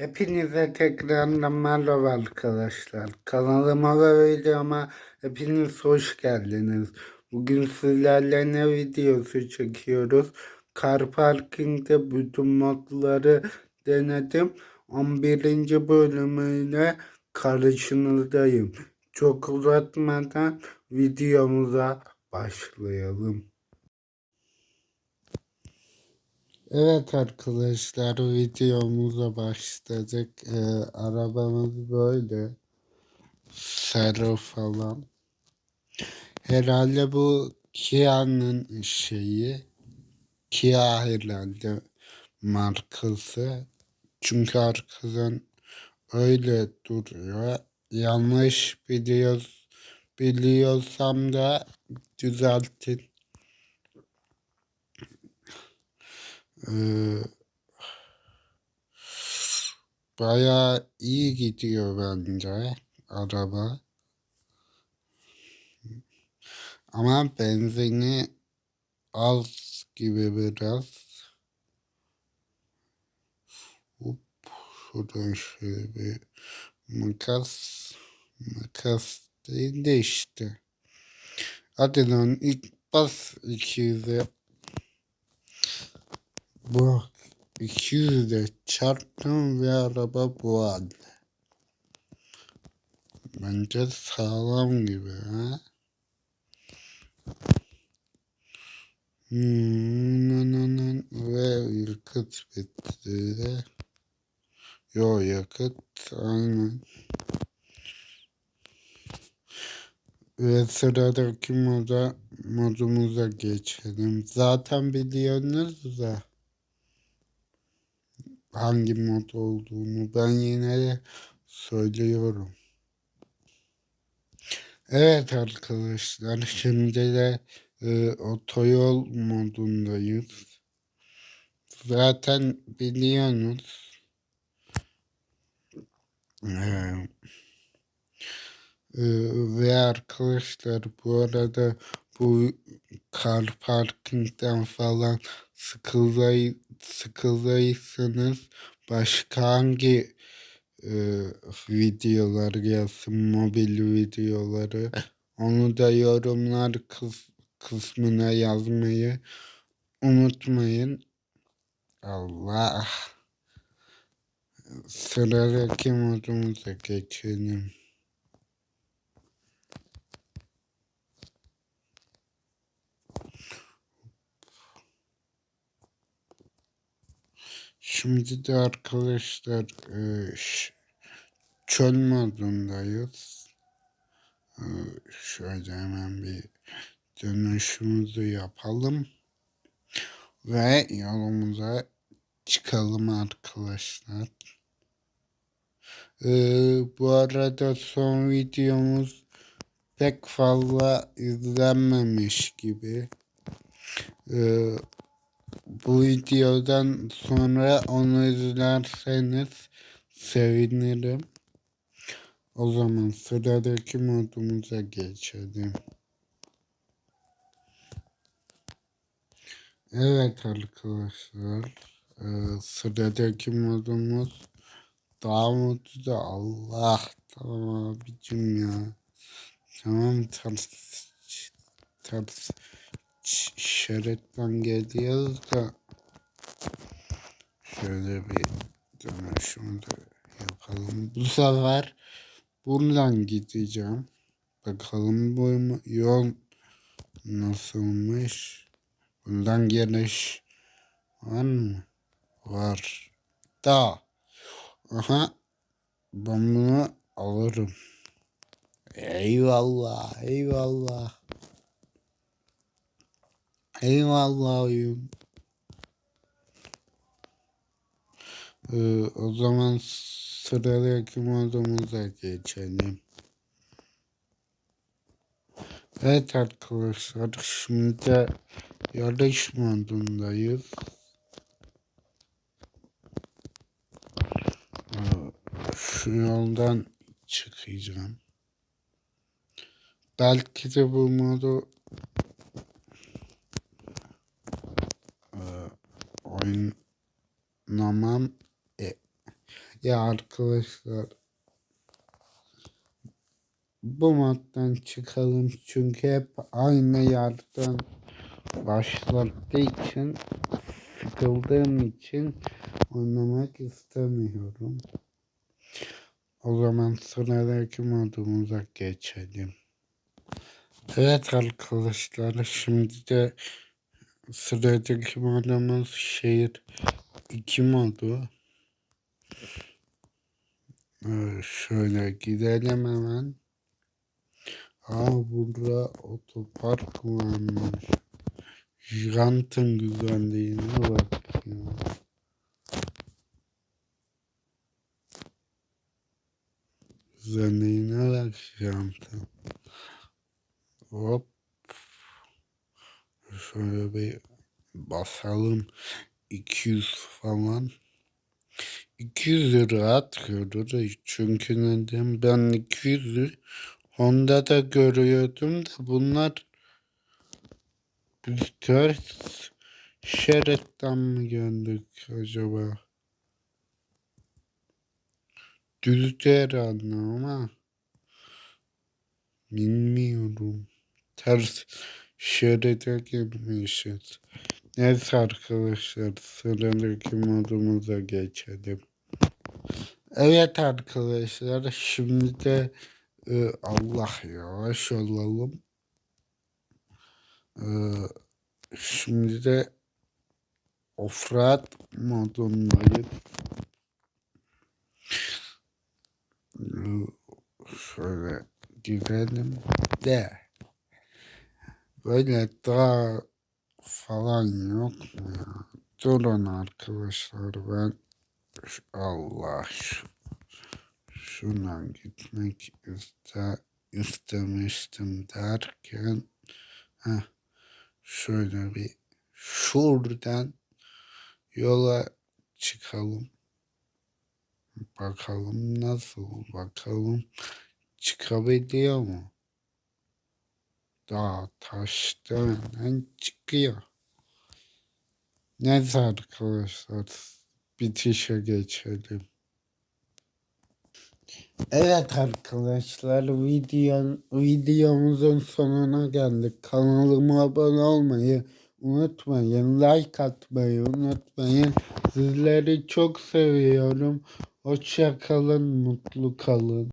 Hepinize tekrardan merhaba arkadaşlar. Kanalıma ve videoma hepiniz hoş geldiniz. Bugün sizlerle ne videosu çekiyoruz? Car Parking'de bütün modları denedim. 11. bölümüyle karşınızdayım. Çok uzatmadan videomuza başlayalım. Evet arkadaşlar videomuza başladık. Ee, arabamız böyle. Sarı falan. Herhalde bu Kia'nın şeyi. Kia herhalde markası. Çünkü arkadan öyle duruyor. Yanlış biliyor, biliyorsam da düzeltin. Ee, bayağı iyi gidiyor bence araba. Ama benzini az gibi biraz. Hop, şuradan şöyle bir makas. Makas değil de işte. Hadi lan ilk bas 200'e. Bu 200'de çarptım ve araba bu halde. Bence sağlam gibi ha. Hmm, ve yakıt bitti. Yo yakıt aynen. Ve sıradaki moda modumuza geçelim. Zaten biliyorsunuz da hangi mod olduğunu ben yine de söylüyorum. Evet arkadaşlar şimdi de e, otoyol modundayız. Zaten biliyorsunuz. Ee, ve arkadaşlar bu arada bu car parkingden falan sıkılay, sıkıldıysanız başka hangi e, videolar gelsin mobil videoları onu da yorumlar kıs, kısmına yazmayı unutmayın. Allah. Sıradaki modumuza geçelim. Şimdi de arkadaşlar e, çöl modundayız. E, şöyle hemen bir dönüşümüzü yapalım. Ve yolumuza çıkalım arkadaşlar. E, bu arada son videomuz pek fazla izlenmemiş gibi. E, bu videodan sonra onu izlerseniz sevinirim. O zaman sıradaki modumuza geçelim. Evet arkadaşlar. e, sıradaki modumuz daha modu da Allah tamam abicim ya. Tamam ters ters şeretten geliyoruz da şöyle bir dönüşümü de yapalım. Bu sefer buradan gideceğim. Bakalım bu yol nasılmış? Bundan geliş var mı? Var. Da. Aha. Ben bunu alırım. Eyvallah. Eyvallah. Eyvallah oyun. Ee, o zaman sıradaki modumuza geçelim. Evet arkadaşlar şimdi yarış modundayız. Ee, Şu yoldan çıkacağım. Belki de bu modu e, oynamam. Ya arkadaşlar bu moddan çıkalım çünkü hep aynı yerden başlattığı için sıkıldığım için oynamak istemiyorum. O zaman sıradaki modumuza geçelim. Evet arkadaşlar şimdi de sıradaki modumuz şehir 2 modu. Şöyle gidelim hemen. Aa burada otopark varmış. Jantın güzelliğine bak ya. Güzelliğine bak jantın. Hop. Şöyle bir basalım. 200 falan. 200 rahat görür. Çünkü neden ben 200'ü Honda'da görüyordum da bunlar biz ters şeritten mi gördük acaba? Düzdü herhalde ama bilmiyorum. Ters şeride girmişiz. Neyse arkadaşlar sıradaki modumuza geçelim. Evet arkadaşlar şimdi de e, Allah yavaş olalım. E, şimdi de offroad modundayız. E, şöyle girelim de böyle daha falan yok mu ya? Durun arkadaşlar ben Allah şu- şuna gitmek iste, istemiştim derken heh, şöyle bir şuradan yola çıkalım. Bakalım nasıl bakalım çıkabiliyor mu? Daha taştan çıkıyor. Neyse arkadaşlar bitişe geçelim. Evet arkadaşlar videon, videomuzun sonuna geldik. Kanalıma abone olmayı unutmayın. Like atmayı unutmayın. Sizleri çok seviyorum. Hoşça kalın, mutlu kalın.